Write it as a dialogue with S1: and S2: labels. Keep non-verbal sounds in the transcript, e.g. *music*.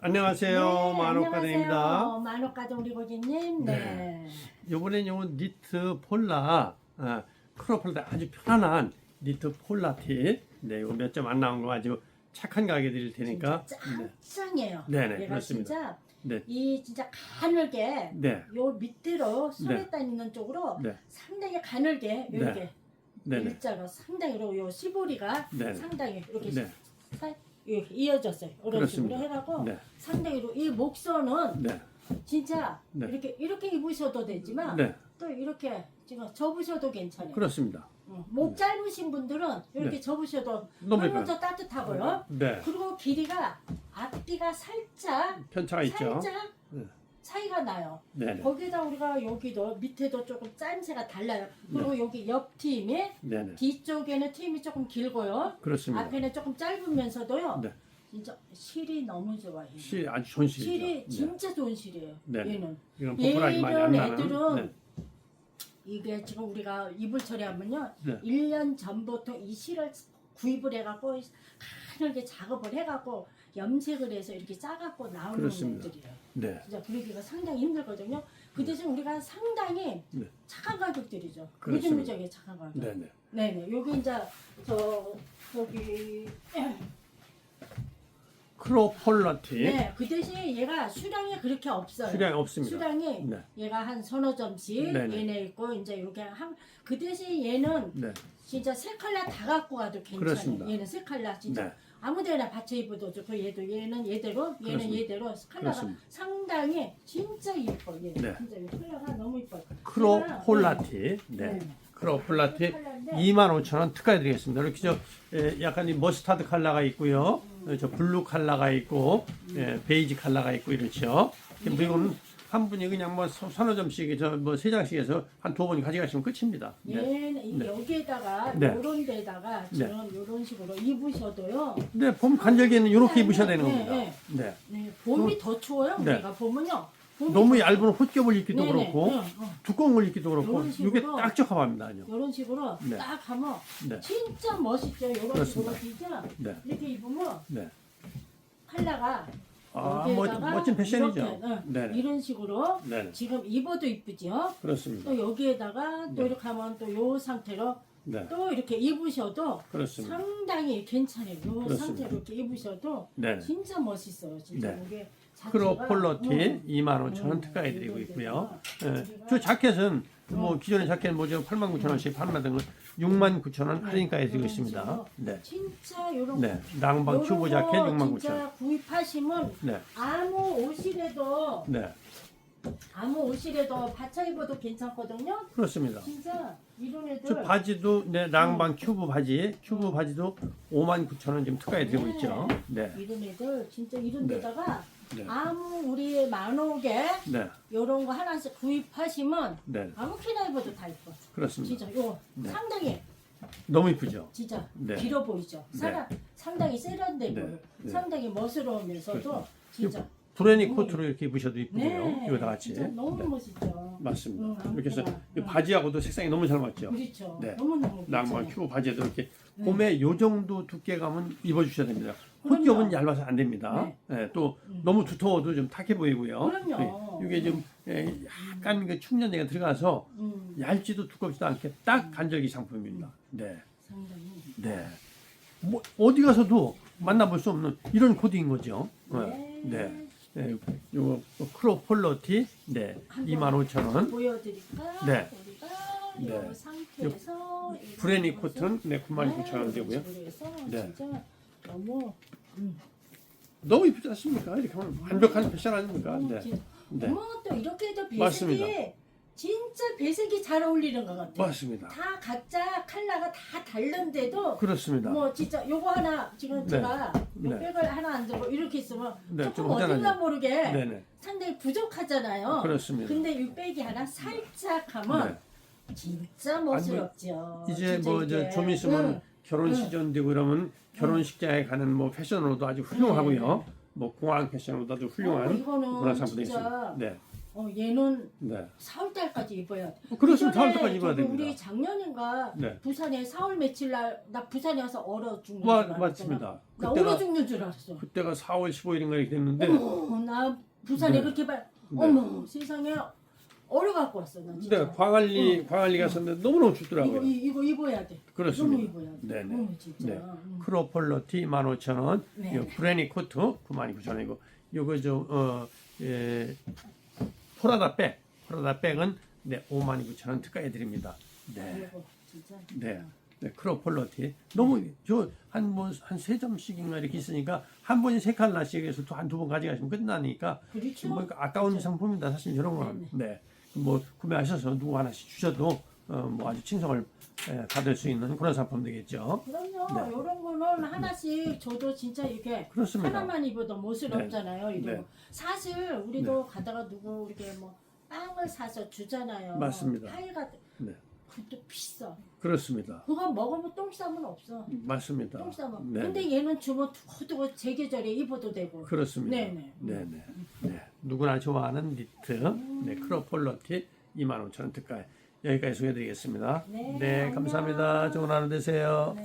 S1: 안녕하세요. 만옥가정입니다.
S2: 안녕하세요. 만옥가정 우리 고객님. 네.
S1: 네. 이번엔 요 니트 폴라 아, 크로폴라 아주 편안한 니트 폴라티. 네, 이거 몇 점 안 나온 거 아주 착한 가게 드릴 테니까.
S2: 진짜
S1: 네.
S2: 짱짱해요.
S1: 네 네,
S2: 얘가
S1: 그렇습니다.
S2: 진짜
S1: 네.
S2: 이 진짜 가늘게
S1: 네.
S2: 요 밑으로 소매단 있는 쪽으로
S1: 네.
S2: 상당히 가늘게 이렇게
S1: 네, 네.
S2: 일자로 상당히 요 시보리가
S1: 네.
S2: 상당히 이렇게
S1: 네.
S2: 사- 이렇게 이어졌어요. 이런
S1: 그렇습니다.
S2: 식으로 해갖고
S1: 네.
S2: 상당히 이 목선은
S1: 네.
S2: 진짜
S1: 네.
S2: 이렇게 이렇게 입으셔도 되지만
S1: 네.
S2: 또 이렇게 지금 접으셔도 괜찮아요.
S1: 그렇습니다.
S2: 응. 목 짧으신 분들은 이렇게
S1: 네.
S2: 접으셔도
S1: 너무.
S2: 더 따뜻하고요.
S1: 네.
S2: 그리고 길이가 앞뒤가 살짝
S1: 편차가 있죠.
S2: 살짝
S1: 네.
S2: 차이가 나요.
S1: 네. 네.
S2: 거기다 우리가 여기도 밑에도 조금 짜임새가 달라요. 그리고 여기 옆 팀이
S1: 네. 네.
S2: 뒤쪽에는 팀이 조금 길고요.
S1: 그렇습니다.
S2: 앞에는 조금 짧으면서도요.
S1: 네.
S2: 진짜 실이 너무 좋아요.
S1: 실 아주 좋은 실이죠.
S2: 실이
S1: 네.
S2: 진짜 좋은 실이에요.
S1: 네.
S2: 얘는
S1: 이건 포프라지 많이 안
S2: 얘는
S1: 나는.
S2: 애들은
S1: 네.
S2: 이게 지금 우리가 이불 처리하면요.
S1: 네.
S2: 1년 전부터 이 실을 구입을 해갖고 가늘게 작업을 해갖고 염색을 해서 이렇게 짜갖고 나오는
S1: 그렇습니다.
S2: 애들이에요.
S1: 네.
S2: 진짜 그러기가 상당히 힘들거든요. 그 대신 우리가 상당히
S1: 네.
S2: 착한 가격들이죠.
S1: 그렇습니다.
S2: 착한 가격.
S1: 네. 네.
S2: 네네. 여기 이제 저 저기 *clears throat*
S1: 크로폴라티.
S2: 네. 그 대신 얘가 수량이 그렇게 없어요.
S1: 수량이 없습니다.
S2: 수량이
S1: 네.
S2: 얘가 한 서너 점씩
S1: 네네.
S2: 얘네 있고 이제 이렇게 한 그 대신 얘는
S1: 네.
S2: 진짜 세 컬러 다 갖고 가도 괜찮아요.
S1: 그렇습니다.
S2: 얘는 세 컬러 진짜
S1: 네.
S2: 아무데나 받쳐 입어도 좋고 얘도 얘는 얘대로 얘는
S1: 그렇습니다.
S2: 얘대로 컬러가
S1: 그렇습니다.
S2: 상당히 진짜 이뻐 얘.
S1: 네.
S2: 진짜 이 컬러가 너무 이뻐요.
S1: 크로폴라티. 네.
S2: 네.
S1: 크로 폴라티
S2: 컬러인데
S1: 25,000원 특가해 드리겠습니다. 이렇게 저 에, 약간 이 머스타드 컬러가 있고요. 어, 저 블루 컬러가 있고 예, 베이지 컬러가 있고 이렇죠. 이렇게 이거는 한 분이 그냥 뭐 서- 서너 점씩 저뭐 세 장씩 해서 한두번 가져가시면 끝입니다. 네.
S2: 얘는 이
S1: 네.
S2: 여기에다가
S1: 네.
S2: 요런 데다가 지금 요런 식으로 입으셔도요.
S1: 근데 봄 간절기에는 이렇게 입으셔야 되는
S2: 네,
S1: 겁니다.
S2: 네.
S1: 네.
S2: 네, 봄이 더 추워요.
S1: 네.
S2: 우리가 봄은요. 봄이
S1: 너무
S2: 더
S1: 얇은 옷겹을 입기도
S2: 네네.
S1: 그렇고
S2: 네, 어.
S1: 두꺼운 걸 입기도 그렇고 이게
S2: 식으로.
S1: 딱 적합합니다.
S2: 이런 식으로
S1: 네.
S2: 딱 하면
S1: 네.
S2: 진짜 멋있죠. 이런
S1: 그렇습니다.
S2: 식으로 진짜
S1: 네.
S2: 이렇게 입으면
S1: 네.
S2: 컬러가
S1: 아,
S2: 여기에다가
S1: 멋, 멋진 패션이죠.
S2: 이렇게, 응,
S1: 네.
S2: 이런 식으로
S1: 네.
S2: 지금 입어도 이쁘죠.
S1: 그렇습니다.
S2: 또 여기에다가 또
S1: 네.
S2: 이렇게 하면 또 요 상태로
S1: 네.
S2: 또 이렇게 입으셔도
S1: 그렇습니다.
S2: 상당히 괜찮아요. 요
S1: 그렇습니다.
S2: 상태로 이렇게 입으셔도
S1: 네.
S2: 진짜 멋있어요. 진짜
S1: 네.
S2: 이게 자체가,
S1: 크로폴로티
S2: 응.
S1: 25,000원
S2: 음,
S1: 특가해 드리고
S2: 이런
S1: 있고요. 예, 저 자켓은 뭐 기존의 자켓 뭐죠 89,000원씩 판매된 거 69,000원 할인가에 드리고
S2: 이런
S1: 있습니다.
S2: 식으로.
S1: 네.
S2: 진짜 요런
S1: 네. 낭방 큐브 자켓 69,000원.
S2: 진짜 구입하시면
S1: 네.
S2: 아무 옷이라도
S1: 네.
S2: 아무 옷이라도 받쳐 입어도 괜찮거든요.
S1: 그렇습니다.
S2: 진짜 이런 애들
S1: 저 바지도 네, 낭방 큐브 바지, 큐브 바지도 59,000원 지금 특가해 드리고
S2: 네.
S1: 있죠. 네.
S2: 이런 애들 진짜 이런
S1: 네.
S2: 데다가
S1: 네.
S2: 아무 우리 만옥에
S1: 네.
S2: 요런 거 하나씩 구입하시면
S1: 네.
S2: 아무 키나 입어도 다 이뻐.
S1: 그렇습니다.
S2: 진짜 요
S1: 네.
S2: 상당히
S1: 너무 이쁘죠?
S2: 진짜
S1: 네.
S2: 길어 보이죠.
S1: 네.
S2: 사람 상당히 세련돼
S1: 네.
S2: 보여.
S1: 네.
S2: 상당히 멋스러우면서도
S1: 그렇습니다.
S2: 진짜
S1: 브레니
S2: 너무
S1: 코트로 이렇게 입으셔도 이쁘고요.
S2: 네.
S1: 이거 다 같이.
S2: 진짜 너무
S1: 네.
S2: 멋있죠.
S1: 맞습니다.
S2: 응,
S1: 이렇게 해서. 이
S2: 응.
S1: 바지하고도 색상이 너무 잘 맞죠?
S2: 그렇죠.
S1: 네.
S2: 너무 너무
S1: 낭만 큐브 바지에도 이렇게
S2: 네.
S1: 봄에 요 정도 두께 감은 입어주셔야 됩니다. 콧겹은 얇아서 안 됩니다. 예, 또
S2: 음.
S1: 너무 두터워도 좀 탁해 보이고요.
S2: 그럼요.
S1: 예, 이게 좀 예, 약간 그 충전제가 들어가서
S2: 음,
S1: 얇지도 두껍지도 않게 딱 간절기 상품입니다. 네,
S2: 상당히.
S1: 네. 뭐 어디 가서도 만나볼 수 없는 이런 코디인 거죠.
S2: 네.
S1: 네. 네, 요거 크로폴러티 네,
S2: 한번
S1: 25,000원.
S2: 보여드릴까?
S1: 네.
S2: 우리가
S1: 네.
S2: 이 상태에서 이
S1: 브레니 코트는 네, 99,000원 되고요. 네.
S2: 진짜 너무 음,
S1: 너무 이쁘지 않습니까? 이렇게 하면 완벽한 패션 아닙니까?
S2: 너무
S1: 네.
S2: 진-
S1: 네.
S2: 어머 또 이렇게 해도 배색이
S1: 맞습니다.
S2: 진짜 배색이 잘 어울리는 것 같아.
S1: 맞습니다.
S2: 다 각자 컬러가 다 다른데도
S1: 그렇습니다.
S2: 뭐 진짜 요거 하나 지금
S1: 네.
S2: 제가 요
S1: 네.
S2: 백을 하나 안 들고 이렇게 있으면
S1: 네, 좀
S2: 조금. 어딘가 모르게
S1: 네네.
S2: 상당히 부족하잖아요.
S1: 그렇습니다.
S2: 근데 이 백이 하나 살짝 하면
S1: 네.
S2: 진짜 멋스럽죠.
S1: 이제
S2: 진짜
S1: 뭐
S2: 이게.
S1: 저좀 있으면
S2: 응.
S1: 결혼
S2: 응.
S1: 시즌 되고 그러면 결혼식장에 가는 뭐 패션으로도 아주 훌륭하고요. 뭐 공항 패션으로도 아주
S2: 어,
S1: 훌륭한
S2: 이거는
S1: 문화 상품이
S2: 진짜
S1: 있습니다. 네.
S2: 어, 얘는
S1: 네.
S2: 4월달까지 입어야 돼.
S1: 어, 그렇습니다.
S2: 이전에
S1: 4월달까지 입어야
S2: 저기
S1: 됩니다.
S2: 우리 작년인가
S1: 네.
S2: 부산에 4월 며칠 날 나 부산에 와서 얼어 죽는 줄
S1: 마,
S2: 알았잖아.
S1: 맞습니다.
S2: 나 얼어
S1: 그때가
S2: 죽는 줄 알았어.
S1: 그때가 4월 15일인가 이렇게 됐는데
S2: 어머, 나 부산에
S1: 네.
S2: 그렇게 봐.
S1: 네.
S2: 어머, 세상에 얼어 갖고 왔어 나 진짜.
S1: 네, 광안리 광안리 갔었는데 너무너무 춥더라고요.
S2: 이거 이- 이거 입어야 돼.
S1: 그렇습니다.
S2: 입어야 돼.
S1: 네네.
S2: 어머, 진짜.
S1: 네.
S2: 음.
S1: 크로폴로 티 15,000원,
S2: 네.
S1: 요 브레니 코트 99,000원이고 요거 좀어 예, 포라다 백, 포라다 백은 네, 59,000원 특가해 드립니다. 네.
S2: 이거 진짜.
S1: 네. 네, 크로폴로 티 너무 저한뭐한세 점씩인가 이렇게 있으니까 한 번이 세 칸나씩 해서 한두 번 가져가시면 끝나니까
S2: 그렇죠.
S1: 뭐 아까운 상품입니다. 사실 이런 거는 네. 뭐 구매하셔서 누구 하나씩 주셔도 어, 뭐 아주 칭송을 예, 받을 수 있는 그런 상품 되겠죠.
S2: 그럼요.
S1: 네.
S2: 이런 거는 하나씩 저도 진짜 이렇게
S1: 그렇습니다.
S2: 하나만 입어도 멋을
S1: 네.
S2: 이거
S1: 네.
S2: 사실 우리도 가다가 누구 이렇게 뭐 빵을 사서 주잖아요.
S1: 맞습니다.
S2: 파이 같은
S1: 네.
S2: 그것도 비싸.
S1: 그렇습니다.
S2: 그거 먹으면 똥 싸면 없어.
S1: 맞습니다.
S2: 똥 싸면.
S1: 네.
S2: 근데 얘는 주면 두고두고 제 계절에 입어도 되고.
S1: 그렇습니다.
S2: 네네.
S1: 네네. 네. 누구나 좋아하는 니트, 네, 크로폴로티 25,000원 특가 여기까지 소개해드리겠습니다.
S2: 네,
S1: 네. 감사합니다. 좋은 하루 되세요.